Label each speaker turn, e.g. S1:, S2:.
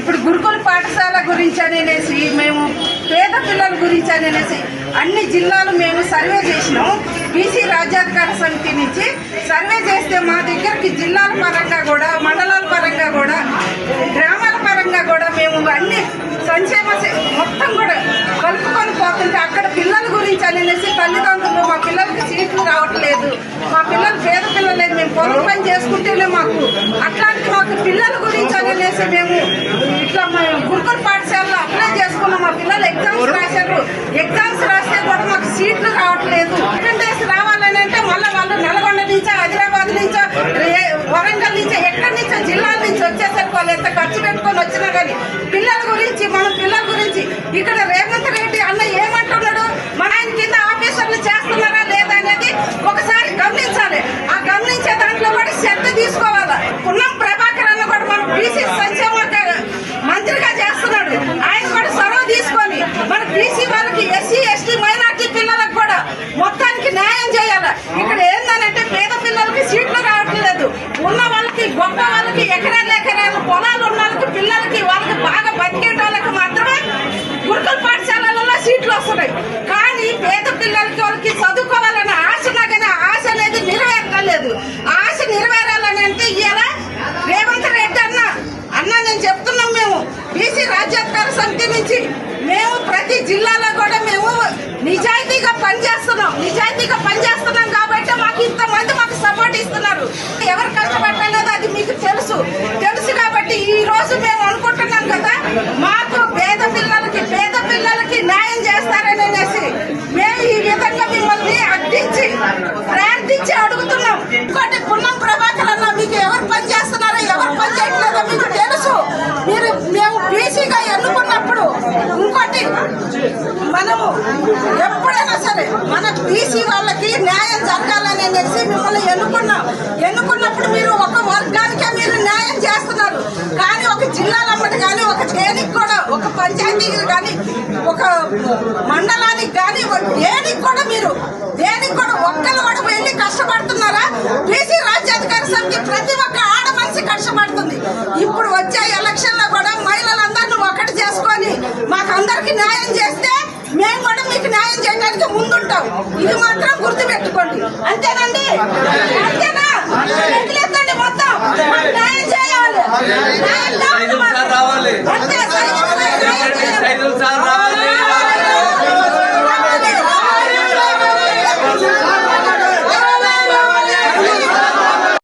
S1: ఇప్పుడు గురుకుల పాఠశాల గురించి అనేసి మేము పేద పిల్లల గురించి అనేసి అన్ని జిల్లాలు మేము సర్వే చేసినాం. బీసీ రాజ్యాధికార సమితి నుంచి సర్వే చేస్తే మా దగ్గరికి జిల్లాల పరంగా కూడా మండలాల పరంగా కూడా గ్రామాల పరంగా కూడా మేము అన్ని సంక్షేమ మొత్తం కూడా కలుపుకొని పోతుంటే అక్కడ పిల్లల గురించి అనేసి తల్లిదండ్రులు మా పిల్లలకి సీట్లు రావట్లేదు. మా పిల్లలు పేద పిల్లలేదు మేము పొలం పని చేసుకుంటేనే మాకు అట్లాంటి మాకు పిల్లల గురించి మేము ఇట్లా మేము గురుకుల పాఠశాలలో అప్లై చేసుకున్నాం. మా పిల్లలు ఎగ్జామ్స్ రాశారు. ఎగ్జామ్స్ రాస్తే కూడా మాకు సీట్లు రావట్లేదు. సెకండ్ డేస్ రావాలని అంటే మళ్ళీ వాళ్ళు నల్గొండ నుంచో హైదరాబాద్ నుంచో వరంగల్ నుంచో ఎక్కడి నుంచో జిల్లాల నుంచి వచ్చేసరికి వాళ్ళు ఎంత ఖర్చు పెట్టుకొని వచ్చినా కానీ పిల్లల గురించి మన పిల్లల గురించి ఇక్కడ రేవంత్ రెడ్డి మన బీసీ వాళ్ళకి ఎస్సీ ఎస్టీ మైనార్టీ పిల్లలకు కూడా మొత్తానికి న్యాయం చేయాలి. ఇక్కడ ఏందనంటే పేద పిల్లలకి సీట్లు రావట్లేదు ఉన్న వాళ్ళకి గొప్ప వాళ్ళకి ఎకరాలు ఎకరాలు పొలాలు ఉన్న వాళ్ళకి పిల్లలకి వాళ్ళకి బాగా బతికే వాళ్ళకి మాత్రమే గురుకుల పాఠశాలలలో సీట్లు వస్తున్నాయి కానీ పేద పిల్లలకి వాళ్ళకి చదువుకోవాలన్న ఆశ ఉన్నా కానీ ఆ ఆశ అనేది నెరవేరలేదు ఆ ఆశ నెరవేరాలని అంటే ఇలా రేవంత్ రెడ్డి అన్న అన్న నేను చెప్తున్నాం మేము బీసీ రాజ్యాధికార సమితి నుంచి మేము ప్రతి జిల్లాలో కూడా మేము నిజాయితీగా పనిచేస్తున్నాం. నిజాయితీగా పనిచేస్తున్నాం కాబట్టి మాకు ఇంతమంది మాకు సపోర్ట్ ఇస్తున్నారు. ఎవరు మనము ఎప్పుడైనా సరే మన బీసీ వాళ్ళకి న్యాయం జరగాలని అనేసి మిమ్మల్ని ఎన్నుకున్నాం. ఎన్నుకున్నప్పుడు మీరు ఒక వర్గానికే మీరు న్యాయం చేస్తున్నారు. కానీ ఒక జిల్లాలమ్మటి కానీ ఒక దేనికి కూడా ఒక పంచాయతీకి కానీ ఒక మండలానికి కానీ దేనికి కూడా మీరు దేనికి కూడా ఒక్కరు కూడా వెళ్ళి కష్టపడుతున్నారా? బీసీ రాజ్యాధికార సమితి ప్రతి ఒక్క ఆడ మనిషి కష్టపడుతుంది. మాకు న్యాయం చేస్తే మేము కూడా మీకు న్యాయం చేయడానికి ముందుంటాం. ఇది మాత్రం గుర్తుపెట్టుకోండి. అంతేనండి?